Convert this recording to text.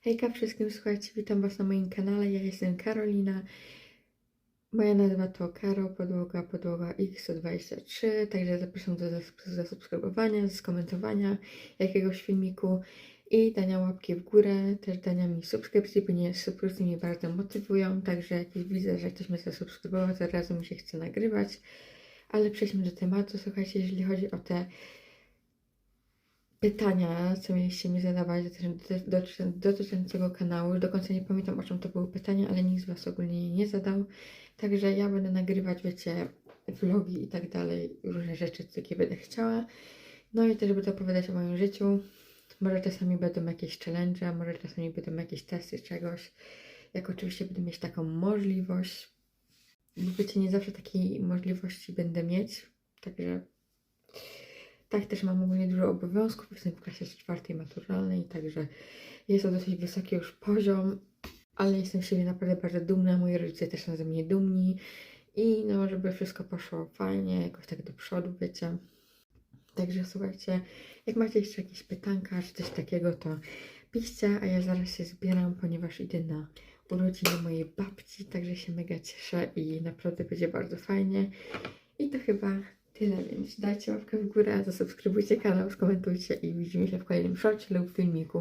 Hejka wszystkim, słuchajcie, witam Was na moim kanale, ja jestem Karolina. Moja nazwa to Karo Podłoga Podłoga X123, także zapraszam do zas- zasubskrybowania, skomentowania jakiegoś filmiku i dania łapki w górę, też dania mi subskrypcji, ponieważ subskrypcje mnie bardzo motywują, także jak widzę, że ktoś mnie zasubskrybował, to razu mi się chce nagrywać. Ale przejdźmy do tematu, słuchajcie, jeżeli chodzi o te pytania, co mieliście mi zadawać dotyczącego kanału. Do końca nie pamiętam, o czym to były pytania, ale nikt z Was ogólnie jej nie zadał. Także ja będę nagrywać, wiecie, vlogi i tak dalej, różne rzeczy, jakie będę chciała. No i też będę opowiadać o moim życiu. Może czasami będą jakieś challenge, może czasami będą jakieś testy czegoś. Jak oczywiście będę mieć taką możliwość. Bo wiecie, nie zawsze takiej możliwości będę mieć. Także tak, też mam ogólnie dużo obowiązków, jestem w klasie czwartej maturalnej, także jest to dosyć wysoki już poziom, ale jestem z siebie naprawdę bardzo dumna, moi rodzice też są ze mnie dumni i no, żeby wszystko poszło fajnie, jakoś tak do przodu, wiecie. Także słuchajcie, jak macie jeszcze jakieś pytanka czy coś takiego, to piszcie, a ja zaraz się zbieram, ponieważ idę na urodziny mojej babci, także się mega cieszę i naprawdę będzie bardzo fajnie. I to chyba tyle, więc dajcie łapkę w górę, zasubskrybujcie kanał, skomentujcie i widzimy się w kolejnym shorcie lub filmiku.